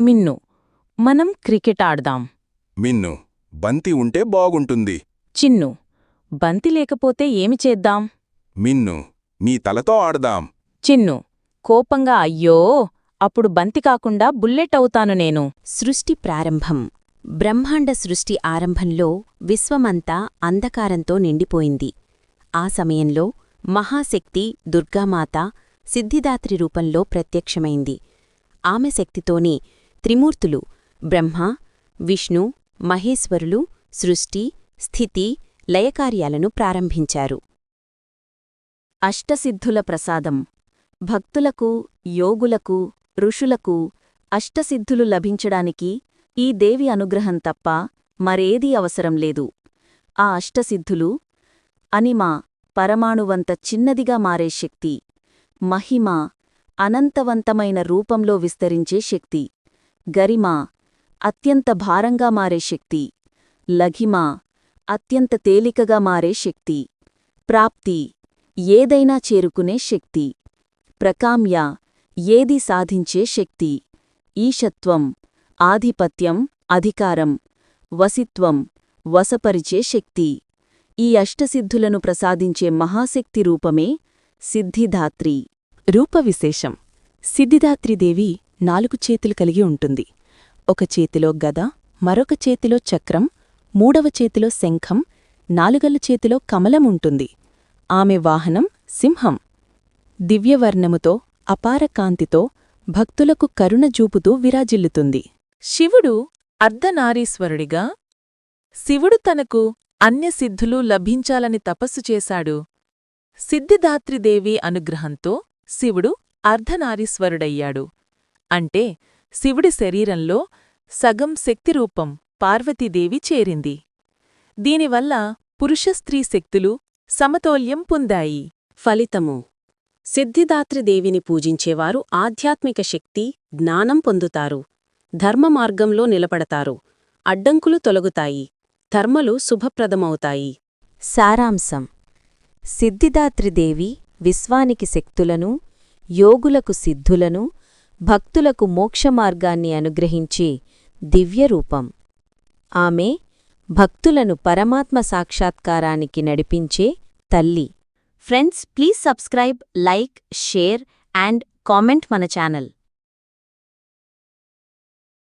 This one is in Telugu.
మిన్ను మనం క్రికెట్ ఆడదాం. మిన్ను బంతి ఉంటే బాగుంటుంది. చిన్ను బంతి లేకపోతే ఏమి చేద్దాం? మిన్ను నీ తలతో ఆడదాం. చిన్ను కోపంగా అయ్యో అప్పుడు బంతి కాకుండా బుల్లెట్ అవుతాను నేను. సృష్టి ప్రారంభం. బ్రహ్మాండ సృష్టి ఆరంభంలో విశ్వమంతా అంధకారంతో నిండిపోయింది. ఆ సమయంలో మహాశక్తి దుర్గామాత సిద్ధిదాత్రి రూపంలో ప్రత్యక్షమైంది. ఆమె శక్తితోనే త్రిమూర్తులు బ్రహ్మ విష్ణు మహేశ్వరులు సృష్టి స్థితి లయకార్యాలను ప్రారంభించారు. అష్టసిద్ధుల ప్రసాదం. భక్తులకు యోగులకు ఋషులకు అష్టసిద్ధులు లభించడానికి ఈ దేవి అనుగ్రహం తప్ప మరేదీ అవసరం లేదు. ఆ అష్టసిద్ధులు అనిమ పరమాణువంత చిన్నదిగా మారే శక్తి మహిమ అనంతవంతమైన రూపంలో విస్తరించే శక్తి. గరిమ అత్యంత భారంగా మారే శక్తి. లఘిమ అత్యంత తేలికగా మారే శక్తి. ప్రాప్తి ఏదైనా చేరుకునే శక్తి. ప్రకామ్య ఏది సాధించే శక్తి. ఈశత్వం ఆధిపత్యం అధికారం. వసిత్వం వసపరిచే శక్తి. ఈ అష్టసిద్ధులను ప్రసాదించే మహాశక్తి రూపమే సిద్ధిదాత్రి. రూపవిశేషం. సిద్ధిదాత్రిదేవి నాలుగు చేతులు కలిగి ఉంటుంది. ఒక చేతిలో గద మరొక చేతిలో చక్రం మూడవ చేతిలో శంఖం నాలుగల చేతిలో కమలం ఉంటుంది. ఆమె వాహనం సింహం. దివ్యవర్ణముతో అపార కాంతితో భక్తులకు కరుణ చూపుతూ విరాజిల్లుతుంది. శివుడు అర్ధనారీశ్వరుడిగా శివుడు తనకు అన్యసిద్ధులు లభించాలని తపస్సు చేశాడు. సిద్ధిదాత్రిదేవి అనుగ్రహంతో శివుడు అర్ధనారీశ్వరుడయ్యాడు. అంటే శివుడి శరీరంలో సగం శక్తిరూపం పార్వతీదేవి చేరింది. దీనివల్ల పురుషస్త్రీ శక్తులు సమతౌల్యం పొందాయి. ఫలితము. సిద్ధిదాత్రిదేవిని పూజించేవారు ఆధ్యాత్మిక శక్తి జ్ఞానం పొందుతారు. ధర్మ మార్గంలో నిలబడతారు. అడ్డంకులు తొలగుతాయి. ధర్మలు శుభప్రదమవుతాయి. సారాంశం. సిద్ధిదాత్రిదేవి విశ్వానికి శక్తులను యోగులకు సిద్ధులను భక్తులకు మోక్షమార్గాన్ని అనుగ్రహించే దివ్యరూపం. ఆమె భక్తులను పరమాత్మ సాక్షాత్కారానికి నడిపించే తల్లి. Friends please subscribe like share and comment మన ఛానల్.